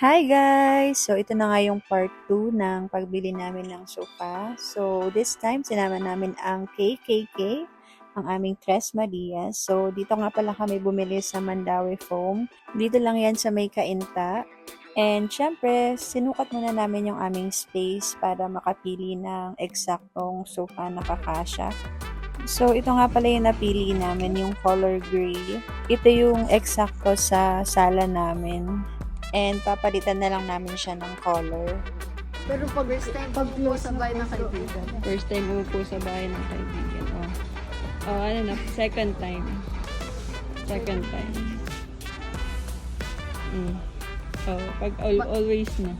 Hi guys! So ito na nga yung part 2 ng pagbili namin ng sofa. So this time sinama namin ang KKK, ang aming Tres Marias. So dito nga pala kami bumili sa Mandawi Foam. Dito lang yan sa may kainta. And syempre, sinukat muna namin yung aming space para makapili ng eksaktong sofa na kakasya. So, ito nga pala yung napili namin, yung color gray. Ito yung eksakto sa sala namin. And papalitan na lang namin siya ng color. Pero pag first time, pag close sa bahay ng kaibigan. First time umupo sa bahay ng kaibigan. Oh. Oh, ano na, second time. Second time. Mm. Oh, pag al- always na.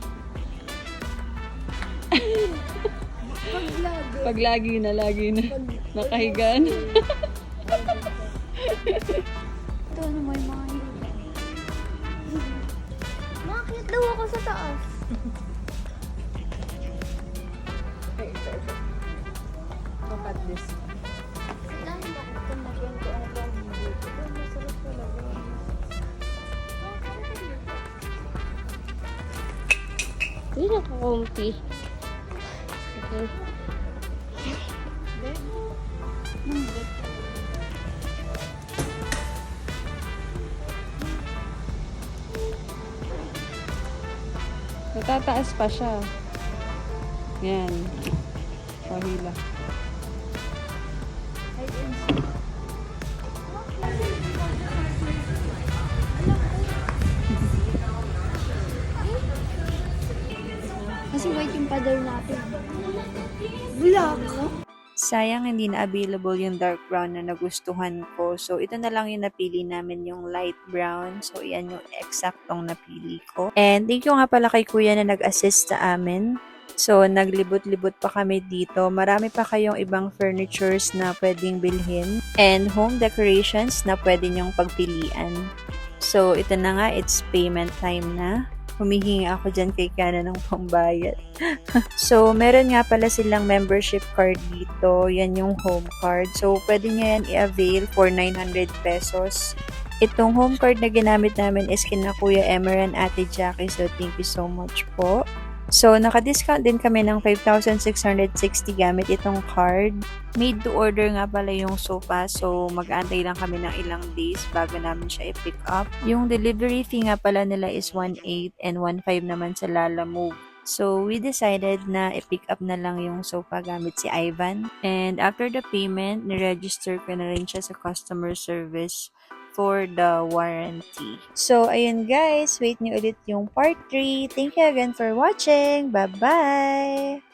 Pag vlog. Pag lagi na, lagi na. Nakahiga na. Ito ano mo yung mga taas. Look at this. Dahil bakit ito nagyan Natataas pa siya. Yan. Pahila. Kasi white yung pader natin. Black? Sayang hindi na available yung dark brown na nagustuhan ko. So, ito na lang yung napili namin, yung light brown. So, yan yung eksaktong napili ko. And thank you nga pala kay kuya na nag-assist sa amin. So, naglibot-libot pa kami dito. Marami pa kayong ibang furnitures na pwedeng bilhin. And home decorations na pwede nyong pagpilian. So, ito na nga, it's payment time na. Humihingi ako dyan kay Kana ng pambayad. So, meron nga pala silang membership card dito. Yan yung home card. So, pwede nyo yan i-avail for 900 pesos. Itong home card na ginamit namin is kina Kuya Emer and Ate Jackie. So, thank you so much po. So, naka-discount din kami ng 5,660 gamit itong card. Made to order nga pala yung sofa. So, mag-aantay lang kami ng ilang days bago namin siya i-pick up. Yung delivery fee nga pala nila is 1.8 and 1.5 naman sa Lala Move. So, we decided na i-pick up na lang yung sofa gamit si Ivan. And after the payment, ni-register ko na rin siya sa customer service for the warranty. So, ayun guys, wait nyo ulit yung part 3. Thank you again for watching. Bye-bye!